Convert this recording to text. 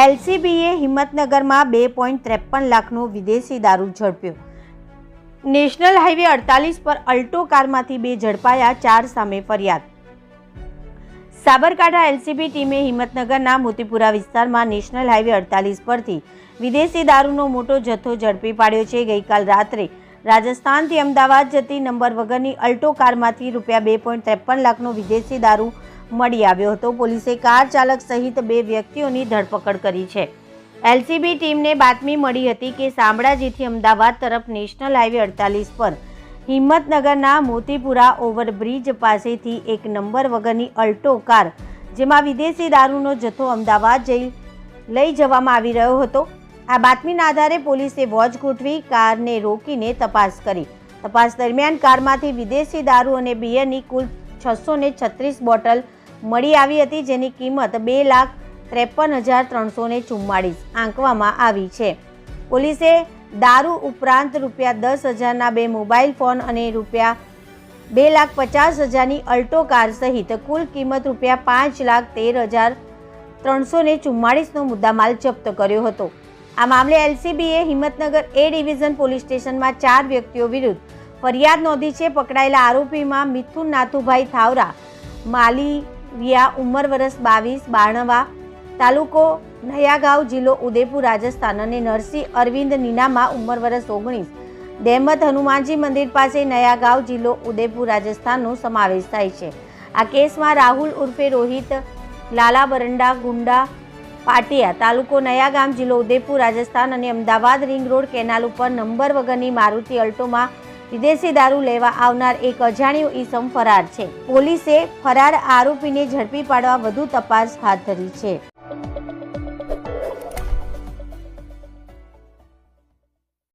એલસીબીએ હિંમતનગરમાં બે પોઈન્ટ ત્રેપન લાખનો વિદેશી દારૂ ઝડપ્યો. નેશનલ હાઈવે અડતાલીસ પર અલ્ટો કારમાંથી બે ઝડપાયા, ચાર સામે ફરિયાદ. સાબરકાંઠા એલસીબી ટીમે હિંમતનગરના મોતીપુરા વિસ્તારમાં નેશનલ હાઈવે અડતાલીસ પરથી વિદેશી દારૂનો મોટો જથ્થો ઝડપી પાડ્યો છે. ગઈકાલ રાત્રે રાજસ્થાનથી અમદાવાદ જતી નંબર વગરની અલ્ટો કારમાંથી રૂપિયા બે પોઈન્ટ ત્રેપન લાખનો વિદેશી દારૂ મળી આવ્યો હતો. પોલીસે કાર ચાલક સહિત બે વ્યક્તિઓની ધરપકડ કરી છે. એલસીબી ટીમને બાતમી મળી હતી કે શામળાજીથી અમદાવાદ તરફ નેશનલ હાઈવે અડતાલીસ પર હિંમતનગરના મોતીપુરા ઓવરબ્રિજ પાસેથી એક નંબર વગરની અલ્ટો કાર, જેમાં વિદેશી દારૂનો જથ્થો અમદાવાદ જઈ લઈ જવામાં આવી રહ્યો હતો. આ બાતમીના આધારે પોલીસે વોચ ગોઠવી કારને રોકીને તપાસ કરી. તપાસ દરમિયાન કારમાંથી વિદેશી દારૂ અને બિયરની કુલ છસો છત્રીસ બોટલ મળી આવી હતી જેની કિંમત બે લાખ ત્રેપન હજાર ત્રણસો ને ચુમ્માળીસ આંકવામાં આવી છે. પોલીસે દારૂ ઉપરાંત રૂપિયા દસ હજારના બે મોબાઈલ ફોન અને રૂપિયા બે લાખ પચાસ હજારની અલ્ટો કાર સહિત કુલ કિંમત રૂપિયા પાંચ લાખ તેર હજાર ત્રણસો ને ચુમ્માળીસનો મુદ્દામાલ જપ્ત કર્યો હતો. આ મામલે એલસીબીએ હિંમતનગર એ ડિવિઝન પોલીસ સ્ટેશનમાં ચાર વ્યક્તિઓ વિરુદ્ધ ફરિયાદ નોંધી છે. પકડાયેલા આરોપીમાં મિથુન નાથુભાઈ થાવરા માલીવિયા ઉંમર વરસ બાવીસ, બાણવા તાલુકો નયાગાંવ જિલ્લો ઉદયપુર રાજસ્થાન અને નરસિંહ અરવિંદ નીનામા ઉંમર વરસ ઓગણીસ. દહેમત હનુમાનજી મંદિર પાસે નયાગાંવ જિલ્લો ઉદયપુર રાજસ્થાનનો સમાવેશ થાય છે. આ કેસમાં રાહુલ ઉર્ફે રોહિત, લાલા બરંડા, ગુંડા પાટિયા તાલુકો નયાગામ જિલ્લો ઉદયપુર રાજસ્થાન અને અમદાવાદ રિંગ રોડ કેનાલ ઉપર નંબર વગરની મારુતિ અલ્ટોમાં વિદેશી દારૂ લેવા આવનાર એક અજાણ્યો ઈસમ ફરાર છે. પોલીસે ફરાર આરોપીને ઝડપી પાડવા વધુ તપાસ હાથ ધરી છે.